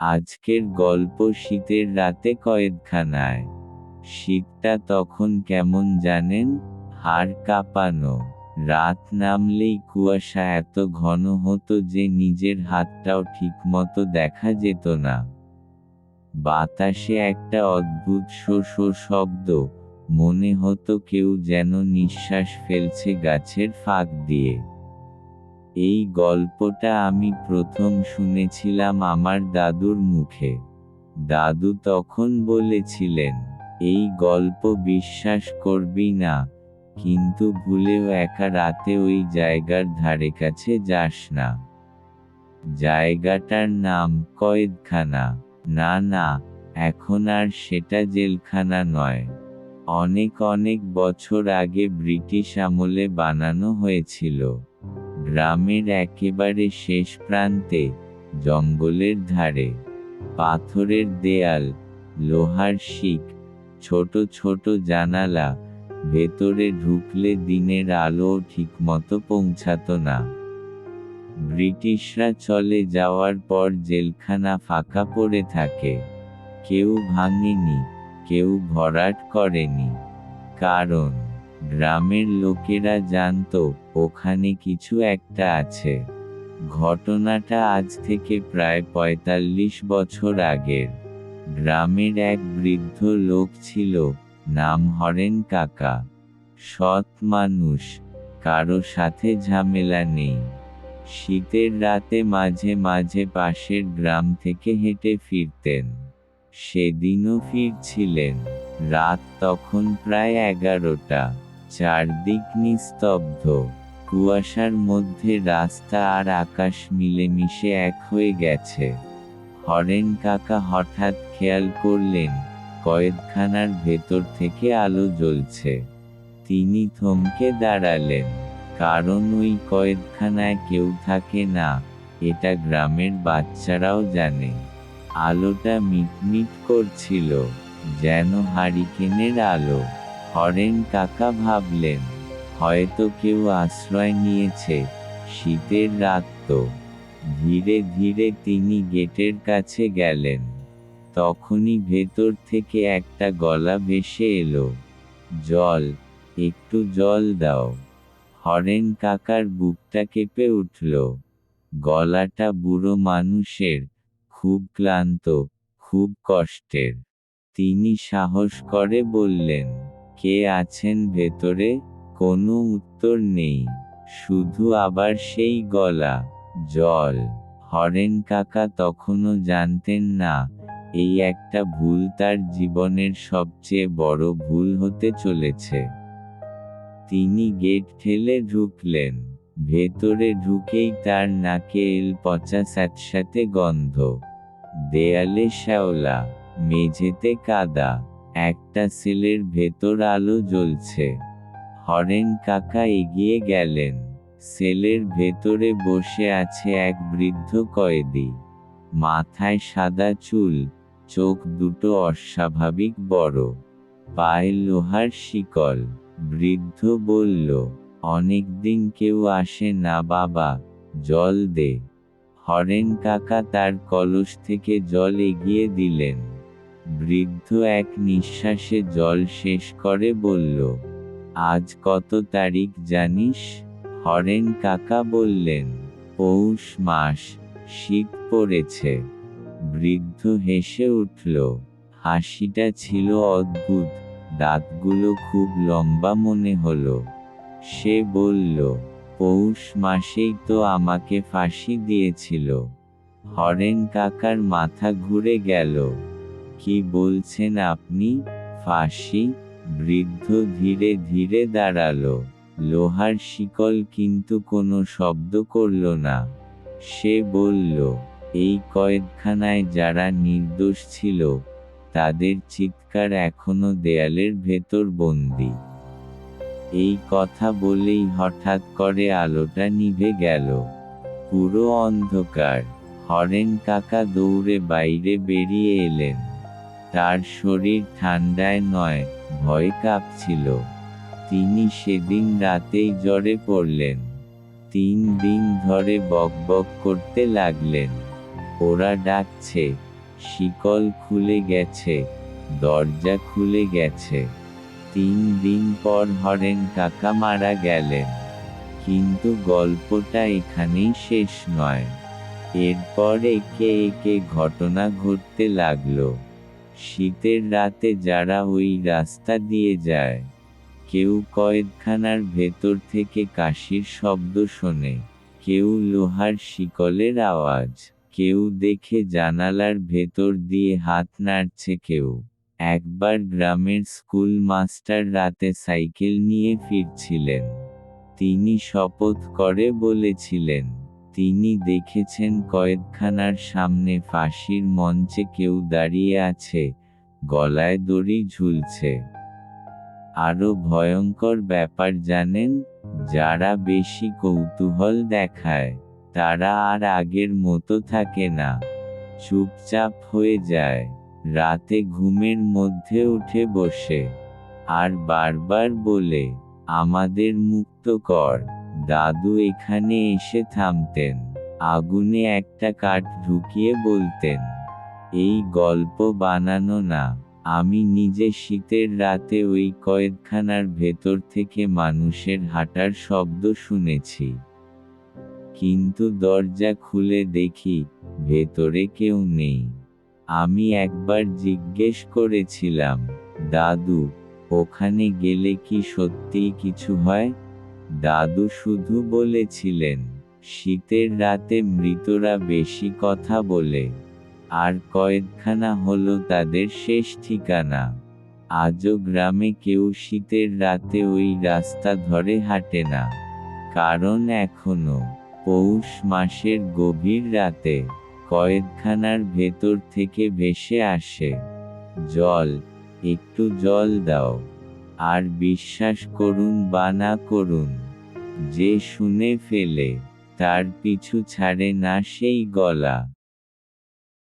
আজকের গল্প শীতের রাতে কয়েদখানায় শীতটা তখন কেমন জানেন? হাড় কাঁপানো। রাত নামলেই কুয়াশা এত ঘন হতো যে নিজের হাতটাও ঠিকমতো দেখা যেত না। বাতাসে একটা অদ্ভুত শো শো শব্দ, মনে হতো কেউ যেন নিঃশ্বাস ফেলছে গাছের ফাঁক দিয়ে। এই গল্পটা আমি প্রথম শুনেছিলাম আমার দাদুর মুখে। দাদু তখন বলেছিলেন, এই গল্প বিশ্বাস করবি না, কিন্তু ভুলেও একা রাতে ওই জায়গার ধারে কাছে যাস না। জায়গাটার নাম কয়েদখানা। না না, এখন আর সেটা জেলখানা নয়। অনেক অনেক বছর আগে ব্রিটিশ আমলে বানানো হয়েছিল। গ্রামের একেবারে শেষ প্রান্তে, জঙ্গলের ধারে, পাথরের দেয়াল, লোহার শিক, ছোট ছোট জানালা, ভেতরে ঢুকলে দিনের আলো ঠিকমতো পৌঁছাতো না। ব্রিটিশরা চলে যাওয়ার পর জেলখানা ফাঁকা পড়ে থাকে। কেউ ভাঙেনি, কেউ ভরাট করেনি। কারণ গ্রামের লোকেরা জানতো, ওখানে কিছু একটা আছে। ঘটনাটা আজ থেকে প্রায় পঁয়তাল্লিশ বছর আগের। গ্রামের এক বৃদ্ধ লোক ছিল, নাম হরেন কাকা। সৎ মানুষ, কারও সাথে ঝামেলা নেই। শীতের রাতে মাঝে মাঝে পাশের গ্রাম থেকে হেঁটে ফিরতেন। সেদিনও ফিরছিলেন, রাত তখন প্রায় এগারোটা। চারদিক নিস্তব্ধ। কুয়াশার মধ্যে রাস্তা আর আকাশ মিলেমিশে এক হয়ে গেছে। হরেন কাকা হঠাৎ খেয়াল করলেন কয়েদখানার ভেতর থেকে আলো জ্বলছে। তিনি থমকে দাঁড়ালেন, কারণ ওই কয়েদখানায় কেউ থাকে না, এটা গ্রামের বাচ্চারাও জানে। আলোটা মিটমিট করছিল, যেন হারিকেনের আলো। হরেন কাকা ভাবলেন, হয়তো কেউ আশ্রয় নিয়েছে, শীতের রাত তো। ধীরে ধীরে তিনি গেটের কাছে গেলেন। তখনই ভেতর থেকে একটা গলা ভেসে এলো, জল, একটু জল দাও। হরেন কাকার বুকটা কেঁপে উঠল। গলাটা বুড়ো মানুষের, খুব ক্লান্ত, খুব কষ্টের। তিনি সাহস করে বললেন কে আছেন ভেতরে, কোনো উত্তর নেই। শুধু আবার সেই গলা, জল। হরেন কাকা তখনও জানতেন না, এই একটা ভুল তার জীবনের সবচেয়ে বড় ভুল হতে চলেছে। তিনি গেট ঠেলে ঢুকলেন, ভেতরে ঢুকেই তার নাকে এল পচা স্যাঁতস্যাঁতে গন্ধ। দেয়ালে শ্যাওলা, মেঝেতে কাদা। একটা সেলের ভেতর আলো জ্বলছে। হরেন কাকা এগিয়ে গেলেন। সেলের ভেতরে বসে আছে এক বৃদ্ধ কয়েদি। মাথায় সাদা চুল, চোখ দুটো অস্বাভাবিক বড়। পায়ে লোহার শিকল। বৃদ্ধ বলল অনেকদিন কেউ আসে না বাবা, জল দে। হরেন কাকা তার কলস থেকে জল এগিয়ে দিলেন। বৃদ্ধ এক নিঃশ্বাসে জল শেষ করে বলল, আজ কত তারিখ জানিস? হরেন কাকা বললেন, পৌষ মাস, শীত পড়েছে। বৃদ্ধ হেসে উঠল, হাসিটা ছিল অদ্ভুত, দাঁতগুলো খুব লম্বা মনে হলো। সে বলল, পৌষ মাসেই তো আমাকে ফাঁসি দিয়েছিল। হরেন কাকার মাথা ঘুরে গেল কি বলছেন আপনি? ফাঁসি। বৃদ্ধ ধীরে ধীরে দাঁড়াল। লোহার শিকল কিন্তু কোনো শব্দ করল না। সে বলল, এই কয়েদখানায় যারা নির্দোষ ছিল, তাদের চিৎকার এখনও দেয়ালের ভেতর বন্দি। এই কথা বলেই হঠাৎ করে আলোটা নিভে গেল। পুরো অন্ধকার। হরেন কাকা দৌড়ে বাইরে বেরিয়ে এলেন। তার শরীর ঠান্ডায় নয়, ভয় কাঁপছিল। তিনি সেদিন রাতেই জ্বরে পড়লেন। তিন দিন ধরে বক বক করতে লাগলেন। ওরা ডাকছে, শিকল খুলে গেছে, দরজা খুলে গেছে। তিন দিন পর হরেন কাকা মারা গেলেন। কিন্তু গল্পটা এখানেই শেষ নয়। এরপর একে একে ঘটনা ঘটতে লাগল। শীতের রাতে যারা ওই রাস্তা দিয়ে যায়, কেউ কয়েদখানার ভেতর থেকে কাশির শব্দ শোনে, কেউ লোহার শিকলের আওয়াজ, কেউ দেখে জানালার ভেতর দিয়ে হাত নাড়ছে কেউ। একবার গ্রামের স্কুল মাস্টার রাতে সাইকেল নিয়ে ফিরছিলেন। তিনি শপথ করে বলেছিলেন তিনি দেখেছেন কয়েদখানার সামনে ফাঁসির মঞ্চে কেউ দাঁড়িয়ে আছে, গলায় দড়ি ঝুলছে। আরও ভয়ঙ্কর ব্যাপার জানেন, যারা বেশি কৌতূহল দেখায়, তারা আর আগের মতো থাকে না। চুপচাপ হয়ে যায়, রাতে ঘুমের মধ্যে উঠে বসে। আর বারবার বলে, আমাদের মুক্ত কর। দাদু এখানে এসে থামতেন। আগুনে একটা কাঠ ঢুকিয়ে বলতেন, এই গল্প বানানো না। আমি নিজে শীতের রাতে ওই কয়েদখানার ভেতর থেকে মানুষের হাঁটার শব্দ শুনেছি। কিন্তু দরজা খুলে দেখি ভেতরে কেউ নেই। আমি একবার জিজ্ঞেস করেছিলাম, দাদু, ওখানে গেলে কি সত্যিই কিছু হয়? দাদু শুধু বলেছিলেন, শীতের রাতে মৃতরা বেশি কথা বলে, আর কয়েদখানা হলো তাদের শেষ ঠিকানা। আজও গ্রামে কেউ শীতের রাতে ওই রাস্তা ধরে হাঁটে না। কারণ এখনও পৌষ মাসের গভীর রাতে কয়েদখানার ভেতর থেকে ভেসে আসে। জল, একটু জল দাও। আর বিশ্বাস করুন বা না করুন, যে শুনে ফেলে, তার পিছু ছাড়ে না সেই গলা।